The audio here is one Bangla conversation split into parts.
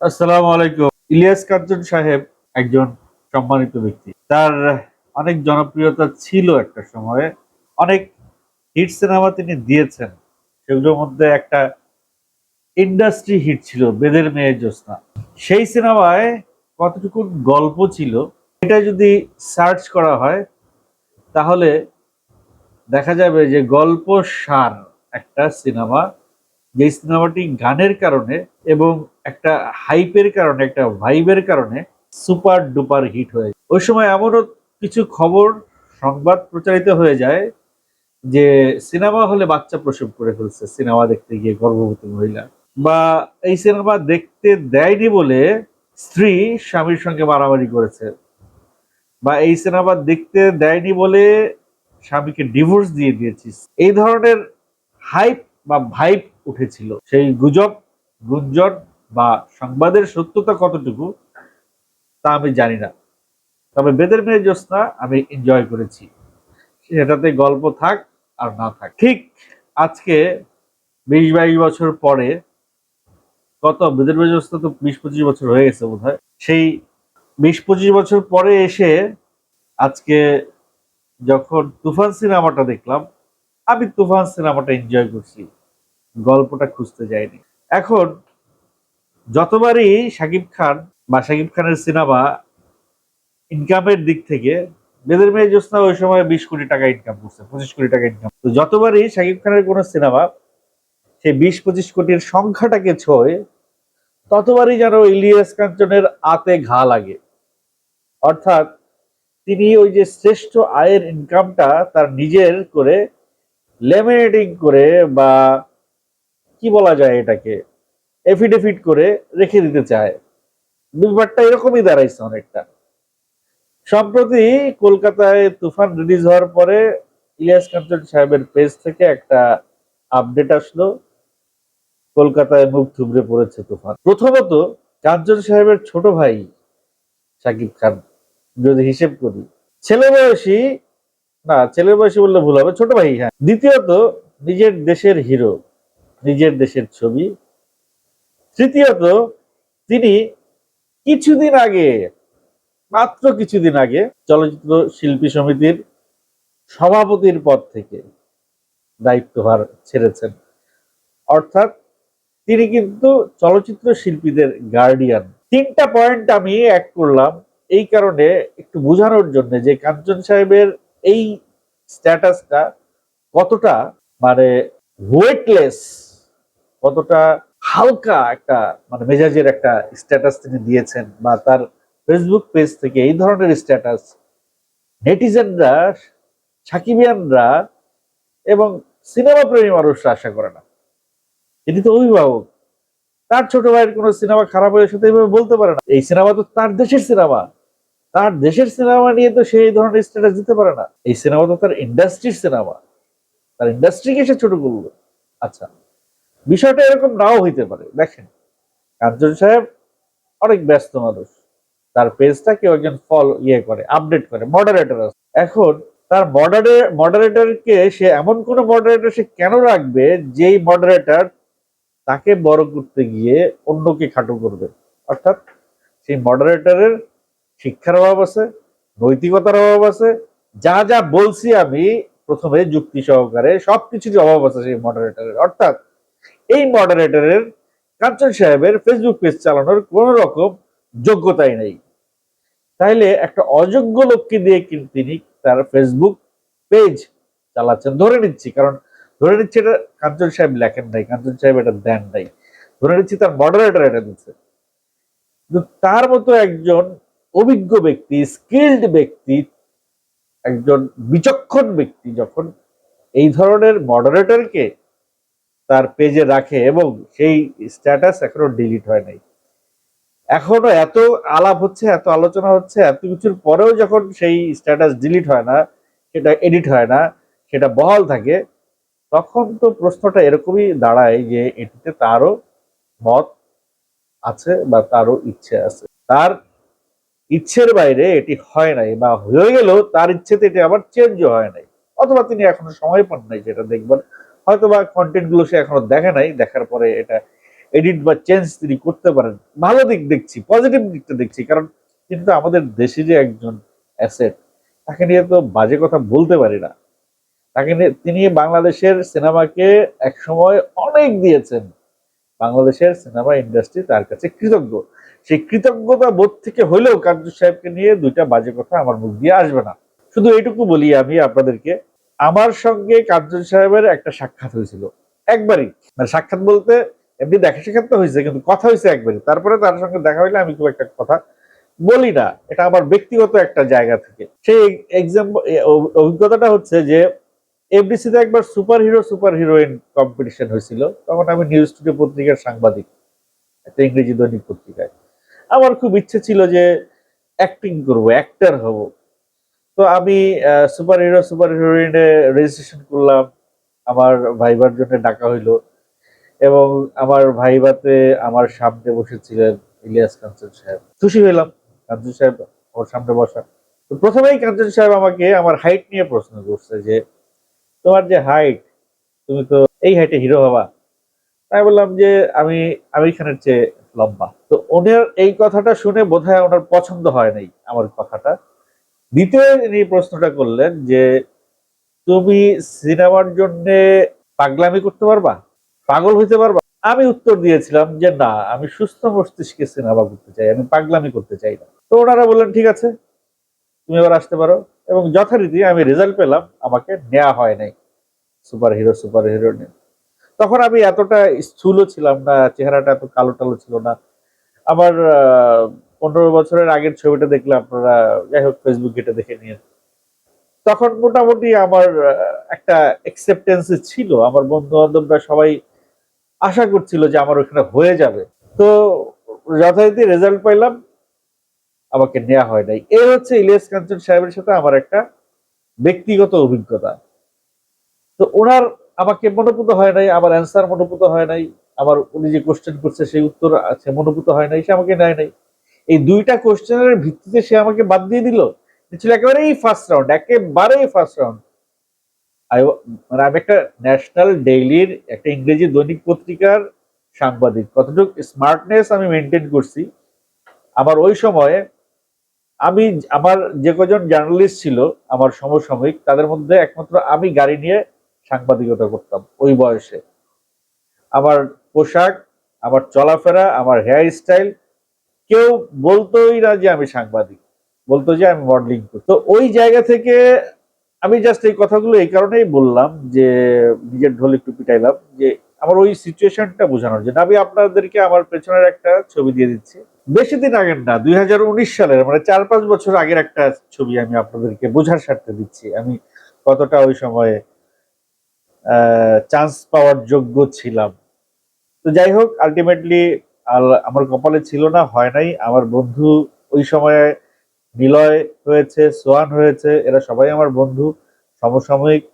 আসসালামু আলাইকুম। ইলিয়াস কাঞ্চন সাহেব একজন সম্মানিত ব্যক্তি। তার অনেক জনপ্রিয়তা ছিল একটা সময়ে। অনেক হিট সিনেমা তিনি দিয়েছেন। সেগুলোর মধ্যে একটা ইন্ডাস্ট্রি হিট ছিল, বেদের মেয়ে জ্যোৎস্না। সেই সিনেমায় কতটুকু গল্প ছিল, এটা যদি সার্চ করা হয়, তাহলে দেখা যাবে যে গল্প সার একটা সিনেমা। যে সিনেমাটি গানের কারণে এবং একটা হাইপের কারণে, একটা ভাইবের কারণে সুপার ডুপার হিট হয়ে যায়। ওই সময় এমনও কিছু খবর, সংবাদ প্রচারিত হয়ে যায় যে সিনেমা হলে বাচ্চা প্রসব করে ফেলছে, সিনেমা দেখতে গিয়ে গর্ভবতী মহিলা। বা এই সিনেমা দেখতে দেয়নি বলে স্ত্রী স্বামীর সঙ্গে মারামারি করেছে। বা এই সিনেমা দেখতে দেয়নি বলে স্বামীকে ডিভোর্স দিয়ে দিয়েছিস এই ধরনের হাইপ বা ভাইপ উঠেছিল। সেই গুজব, গুঞ্জন বা সংবাদের সত্যতা কতটুকু, তা আমি জানি না। তবে বেদের মেয়ে জ্যোৎস্না আমি এনজয় করেছি। সেটাতে গল্প থাক আর না থাক। ঠিক আজকে বিশ বাইশ বছর পরে কত, বেদের মেয়ে জ্যোৎস্না তো বিশ পঁচিশ বছর হয়ে গেছে বোধ সেই বিশ পঁচিশ বছর পরে এসে আজকে যখন তুফান সিনেমাটা দেখলাম, আমি তুফান সিনেমাটা এনজয় করছি। গল্পটা খুঁজতে যাইনি। এখন যতবারই শাকিব খান বা শাকিব খানের সিনেমা ইনকামের দিক থেকে, বেদের মেয়ে জ্যোৎস্না ওই সময় বিশ কোটি টাকা ইনকাম করছে, পঁচিশ কোটি টাকা ইনকাম তো যতবারই শাকিব খানের কোনো সিনেমা সেই বিশ, পঁচিশ কোটির সংখ্যাটাকে ছোঁয়, ততবারই যেন ইলিয়াস কাঞ্চনের আতে ঘা লাগে। অর্থাৎ তিনি ওই যে শ্রেষ্ঠ আয়ের ইনকামটা তার নিজের করে লেমিনেটিং করে বা কি বলা যায় এটাকে? এফিডেভিট করে রেখে দিতে চায়। ব্যাপারটা এরকমই দাঁড়াইছে অনেকটা। সম্প্রতি কলকাতায় তুফান রিলিজ হওয়ার পরে ইলিয়াস কাঞ্চন সাহেবের পেজ থেকে একটা আপডেট আসলো। কলকাতায় মুখ থুবড়ে পড়েছে তুফান। প্রথমত কাঞ্চন সাহেবের ছোট ভাই শাকিব খান, যদি হিসেব করি। ছেলে বয়সী, না ছেলের বয়সী বললে ভুল হবে, ছোট ভাই হ্যাঁ। দ্বিতীয়ত, নিজের দেশের হিরো নিজের দেশের ছবি তৃতীয়ত, তিনি কিছুদিন আগে, মাত্র কিছুদিন আগে চলচ্চিত্র শিল্পী সমিতির সভাপতির পদ থেকে দায়িত্বভার ছেড়েছেন। অর্থাৎ, তিনি কিন্তু চলচ্চিত্র শিল্পীদের গার্ডিয়ান তিনটা পয়েন্ট আমি এক করলাম, এই কারণে একটু বোঝানোর জন্য যে কাঞ্চন সাহেবের এই স্ট্যাটাসটা কতটা মানে ওয়েটলেস কতটা হালকা একটা মানে মেজাজের একটা স্ট্যাটাস তিনি দিয়েছেন বা তার ফেসবুক পেজ থেকে এই ধরনের স্ট্যাটাস নেটিজেনরা সাকিবিয়ানরা এবং সিনেমা প্রেমী মানুষরা আশা করে না। এটি তো অভিভাবক। তার ছোট ভাইয়ের কোনো সিনেমা খারাপ হয়ে সাথে এইভাবে বলতে পারে না। এই সিনেমা তো তার দেশের সিনেমা তার দেশের সিনেমা নিয়ে তো সেই ধরনের স্ট্যাটাস দিতে পারে না। এই সিনেমা তো তার ইন্ডাস্ট্রির সিনেমা তার ইন্ডাস্ট্রিকে সে ছোট করল। আচ্ছা। বিষয়টা এরকম নাও হইতে পারে। দেখেন কাঞ্চন সাহেব অনেক ব্যস্ত মানুষ। তার পেজটা কেউ একজন ফল ইয়ে করে আপডেট করে মডারেটর আছে। এখন তার মডারে মডারেটরকে সে এমন কোন মডারেটর সে কেন রাখবে যেই মডারেটর তাকে বড় করতে গিয়ে অন্যকে খাটো করবে? অর্থাৎ সেই মডারেটরের শিক্ষার অভাব আছে, নৈতিকতার অভাব আছে, যা যা বলছি আমি প্রথমে যুক্তি সহকারে সবকিছুরই অভাব আছে সেই মডারেটরের অর্থাৎ এই মডারেটরের কাঞ্চন সাহেবের ফেসবুক পেজ চালানোর কোন রকম যোগ্যতাই নেই। তাইলে একটা অযোগ্য লোককে দিয়ে কিন্তু তিনি তার ফেসবুক পেজ চালাচ্ছেন। ধরে নিচ্ছি, কারণ ধরে নিচ্ছি এটা কাঞ্চন সাহেব লেখেন নাই, কাঞ্চন সাহেব এটা দেন নাই। ধরে নিচ্ছি তার মডারেটর এটা দিচ্ছে। তার মতো একজন অভিজ্ঞ ব্যক্তি স্কিল্ড ব্যক্তি, একজন বিচক্ষণ ব্যক্তি যখন এই ধরনের মডারেটরকে তার পেজে রাখে এবং সেই স্ট্যাটাস এখনও ডিলিট হয় নাই। এখনও এত আলাপ হচ্ছে, এত আলোচনা হচ্ছে, এত কিছুর পরেও যখন সেই স্ট্যাটাস ডিলিট হয় না, সেটা এডিট হয় না, সেটা বহাল থাকে, তখন তো প্রশ্নটা এরকমই দাঁড়ায় যে এটিতে তারও মত আছে বা তারও ইচ্ছে আছে। তার ইচ্ছের বাইরে এটি হয় নাই বা হয়ে গেলেও তার ইচ্ছেতে এটি আবার চেঞ্জও হয় নাই। অথবা তিনি এখনও সময় পান নাই যেটা দেখবেন। হয়তো বা কন্টেন্টগুলো সে এখনও দেখে নাই, দেখার পরে এটা এডিট বা চেঞ্জ তিনি করতে পারেন। ভালো দিক দেখছি পজিটিভ দিকটা দেখছি, কারণ কিন্তু আমাদের দেশে যে একজন অ্যাসেট তাকে নিয়ে তো বাজে কথা বলতে পারি না। তাকে নিয়ে তিনি বাংলাদেশের সিনেমাকে একসময় অনেক দিয়েছেন। বাংলাদেশের সিনেমা ইন্ডাস্ট্রি তার কাছে কৃতজ্ঞ। সেই কৃতজ্ঞতা বোধ থেকে হলেও কার্য সাহেবকে নিয়ে দুইটা বাজে কথা আমার মুখ দিয়ে আসবে না। শুধু এইটুকু বলি আমি আপনাদেরকে আমার সঙ্গে কার্জন সাহেবের একটা সাক্ষাৎ হয়েছিল। একবারই। মানে সাক্ষাৎ বলতে এমনি দেখা সাক্ষাৎ তো হয়েছে, কিন্তু কথা হয়েছে একবারই। তারপরে তার সঙ্গে দেখা হইলে আমি খুব একটা কথা বলি না। এটা আমার ব্যক্তিগত একটা জায়গা থেকে। সেই এক্সাম অভিজ্ঞতাটা হচ্ছে যে এফডিসিতে একবার super hero super heroine competition হয়েছিল। তখন আমি নিউজ টুডে পত্রিকার সাংবাদিক, একটা ইংরেজি দৈনিক পত্রিকায়। আমার খুব ইচ্ছে ছিল যে অ্যাক্টিং করব অ্যাক্টার হব। তো আমি সুপার হিরো সুপার হিরোইনে রেজিস্ট্রেশন করলাম। আমার ভাইবার জন্য ডাকা হইল। এবং আমার ভাইবাতে আমার সামনে বসেছিলেন ইলিয়াস কাঞ্চন সাহেব। খুশি হইলাম কাঞ্চন সাহেব আমার সামনে বসা। তো প্রথমেই কাঞ্চন সাহেব আমাকে আমার হাইট নিয়ে প্রশ্ন করছে যে, তোমার যে হাইট তুমি তো এই হাইটে হিরো হবা? তাই বললাম যে, আমি আমির খানের চেয়ে লম্বা। তো ওনার এই কথাটা শুনে বোধহয় ওনার পছন্দ হয় নাই আমার কথাটা। দ্বিতীয় প্রশ্নটা করলেন যে, তুমি সিনেমার জন্য পাগলামি করতে পারবা? পাগল হইতে পারবা? আমি উত্তর দিয়েছিলাম যে, না, আমি সুস্থ মস্তিষ্কে সিনেমা করতে চাই, আমি পাগলামি করতে চাই না। তো ওনারা বললেন, ঠিক আছে, তুমি এবার আসতে পারো। এবং যথারীতি আমি রেজাল্ট পেলাম, আমাকে নেওয়া হয় নাই সুপার হিরো সুপার হিরো তখন আমি এতটা স্থূলও ছিলাম না, চেহারাটা এত কালো টালো ছিল না। আমার পনেরো বছরের আগের ছবিটা দেখলে আপনারা, যাই হোক ফেসবুক ঘেটে দেখে নিয়ে তখন মোটামুটি আমার একটা অ্যাকসেপ্টেন্স ছিল। আমার বন্ধু বান্ধবরা সবাই আশা করছিল যে আমার ওখানে হয়ে যাবে। তো যথারীতি রেজাল্ট পাইলাম, আমাকে নেওয়া হয় নাই। এই হচ্ছে ইলিয়াস কাঞ্চন সাহেবের সাথে আমার একটা ব্যক্তিগত অভিজ্ঞতা। তো ওনার আমাকে মনোভূত হয় নাই, আমার অ্যান্সার মনোভূত হয় নাই, আমার উনি যে কোশ্চেন করছে সেই উত্তর আছে মনোভূত হয় নাই, সে আমাকে নেয় নাই। এই দুইটা কোশ্চেনের ভিত্তিতে সে আমাকে বাদ দিয়ে দিল। ছিল একেবারেই ফার্স্ট রাউন্ড একেবারেই ফার্স্ট রাউন্ড মানে আমি একটা ন্যাশনাল ডেইলির একটা ইংরেজি দৈনিক পত্রিকার সাংবাদিক। কতটুকু স্মার্টনেস আমি মেনটেন করছি। আমার ওই সময়ে আমি আমার যে কজন জার্নালিস্ট ছিল, আমার সমসাময়িক, তাদের মধ্যে একমাত্র আমি গাড়ি নিয়ে সাংবাদিকতা করতাম ওই বয়সে। আমার পোশাক, আমার চলাফেরা, আমার হেয়ার স্টাইল কেউ বলতোই না যে আমি সাংবাদিক, বলতো যে আমি মডেলিং করি, তো ওই জায়গা থেকে আমি জাস্ট এই কথাগুলো এই কারণেই বললাম যে নিজের ঢোল একটু পিটাইলাম যে আমার ওই সিচুয়েশনটা বোঝানোর জন্য। আমি আপনাদেরকে আমার পেছনের একটা ছবি দিয়ে দিচ্ছি। বেশি দিন আগের না, দুই হাজার উনিশ সালের মানে চার পাঁচ বছর আগের একটা ছবি আমি আপনাদেরকে বোঝার স্বার্থে দিচ্ছি। আমি কতটা ওই সময়ে চান্স পাওয়ার যোগ্য ছিলাম। তো যাই হোক আলটিমেটলি আমার কপালে ছিল না, হয় নাই। আমার বন্ধু ওই সময়ে নিলয় হয়েছে, সোয়ান হয়েছে, এরা সবাই আমার বন্ধু, সমসাময়িক।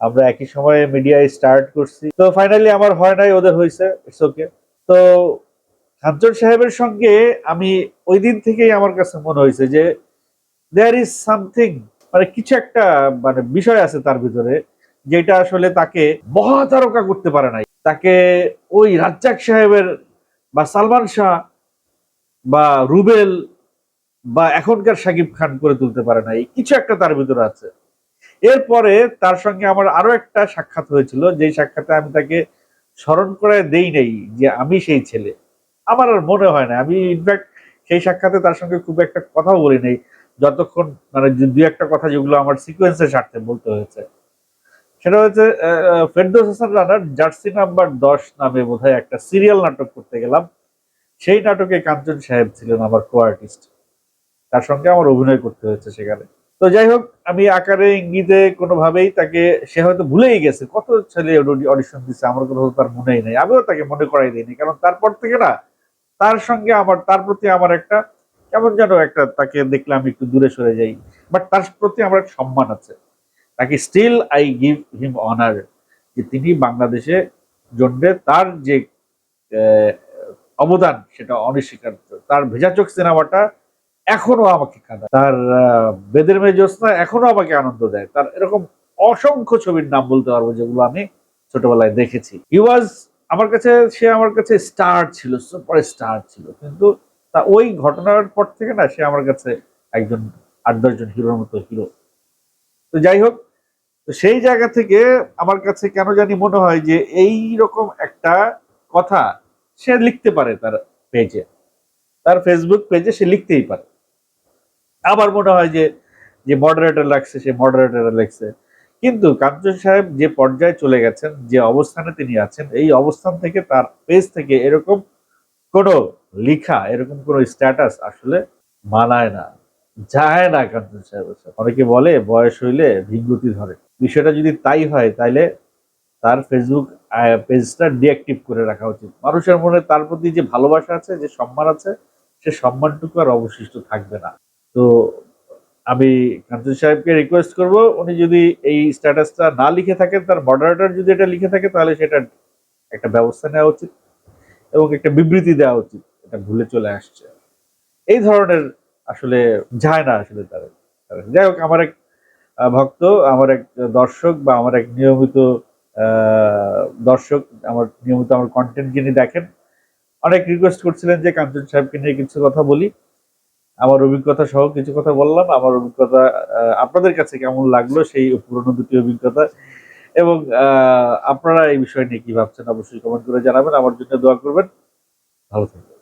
আমরা একই সময়ে মিডিয়ায় স্টার্ট করছি। তো ফাইনালি আমার হয় নাই, ওদের হয়েছে ইটস ওকে তো কাঞ্চন সাহেবের সঙ্গে আমি ওই দিন থেকেই আমার কাছে মনে হয়েছে যে দেয়ার ইজ সামথিং মানে কিছু একটা মানে বিষয় আছে তার ভিতরে, যেটা আসলে তাকে মহাতারকা করতে পারে নাই। তাকে ওই রাজ্জাক সাহেবের বা সালমান শাহ বা রুবেল বা এখনকার সাকিব খান করে তুলতে পারে নাই কিছু একটা তার ভিতরে আছে। এরপরে তার সঙ্গে আমার আরও একটা সাক্ষাৎ হয়েছিল যে সাক্ষাতে আমি তাকে স্মরণ করে দেই নাই যে আমি সেই ছেলে। আমার আর মনে হয় না, আমি ইনফ্যাক্ট সেই সাক্ষাতে তার সঙ্গে খুব একটা কথাও বলি নাই, যতক্ষণ মানে দু একটা কথা যেগুলো আমার সিকোয়েন্সের স্বার্থে বলতে হয়েছে। সেটা হচ্ছে ফেরদৌস হাসান রানার জার্সি নাম্বার দশ নামে বোধহয় একটা সিরিয়াল নাটক করতে গেলাম। সেই নাটকে কাঞ্চন সাহেব ছিলেন আমার কো আর্টিস্ট তার সঙ্গে আমার অভিনয় করতে হয়েছে সেখানে। তো যাই হোক, আমি আকারে ইঙ্গিতে কোনোভাবেই তাকে, সে হয়তো ভুলেই গেছে। কত ছেলে অডিশন দিচ্ছে আমার কোনো তার মনেই নেই। আমিও তাকে মনে করাই দিইনি, কারণ তারপর থেকে না, তার সঙ্গে আমার তার প্রতি আমার একটা, কেমন যেন একটা তাকে দেখলে আমি একটু দূরে সরে যাই। বাট তার প্রতি আমার একটা সম্মান আছে। তাকে still I give him honour যে তিনি বাংলাদেশে জন্য তার যে অবদান সেটা অনস্বীকার্য তার ভেজা চোখ সিনেমাটা এখনও আমাকে কাঁদা তার বেদের মেয়ে জ্যোৎস্না এখনও আমাকে আনন্দ দেয়। তার এরকম অসংখ্য ছবির নাম বলতে পারব যেগুলো আমি ছোটবেলায় দেখেছি। হি ওয়াজ আমার কাছে, সে আমার কাছে স্টার ছিল সুপার স্টার ছিল। কিন্তু তা ওই ঘটনার পর থেকে না সে আমার কাছে একজন আট দশজন হিরোর মতো হিরো তো যাই হোক তো সেই জায়গা থেকে আমার কাছে কেন জানি মনে হয় যে এই রকম একটা কথা সে লিখতে পারে তার পেজে। তার ফেসবুক পেজে সে লিখতেই পারে। আবার মনে হয় যে যে মডারেটর লাগছে, সে মডারেটর লাগছে কিন্তু কাঞ্চন সাহেব যে পর্যায়ে চলে গেছেন, যে অবস্থানে তিনি আছেন, এই অবস্থান থেকে তার পেজ থেকে এরকম কোনো লিখা, এরকম কোনো স্ট্যাটাস আসলে মানায় না, যায় না কাঞ্চন সাহেবের সাথে। অনেকে বলে, বয়স হইলে ভিঙ্গুতি ধরে। বিষয়টা যদি তাই হয়, তাইলে তার ফেসবুক পেজটা ডিঅ্যাক্টিভ করে রাখা উচিত। মানুষের মনে তার প্রতি যে ভালোবাসা আছে, যে সম্মান আছে, সে সম্মানটুকু আর অবশিষ্ট থাকবে না। তো আমি কাঞ্চন সাহেবকে রিকোয়েস্ট করব, উনি যদি এই স্ট্যাটাসটা না লিখে থাকেন, তার মডারেটর যদি এটা লিখে থাকে, তাহলে সেটা একটা ব্যবস্থা নেওয়া উচিত এবং একটা বিবৃতি দেওয়া উচিত। এটা ভুলে চলে আসছে। এই ধরনের আসলে যায় না আসলে তার যাই হোক, আমার এক ভক্ত, আমার এক দর্শক বা আমার এক নিয়মিত দর্শক, আমার নিয়মিত আমার কন্টেন্ট যিনি দেখেন, অনেক রিকোয়েস্ট করছিলেন যে কাঞ্চন সাহেবকে নিয়ে কিছু কথা বলি। আমার অভিজ্ঞতা সহ কিছু কথা বললাম। আমার অভিজ্ঞতা আপনাদের কাছে কেমন লাগল সেই পুরনো দুটি অভিজ্ঞতা? এবং আপনারা এই বিষয় নিয়ে কি ভাবছেন অবশ্যই কমেন্ট করে জানাবেন। আমার জন্য দোয়া করবেন। ভালো থাকবেন।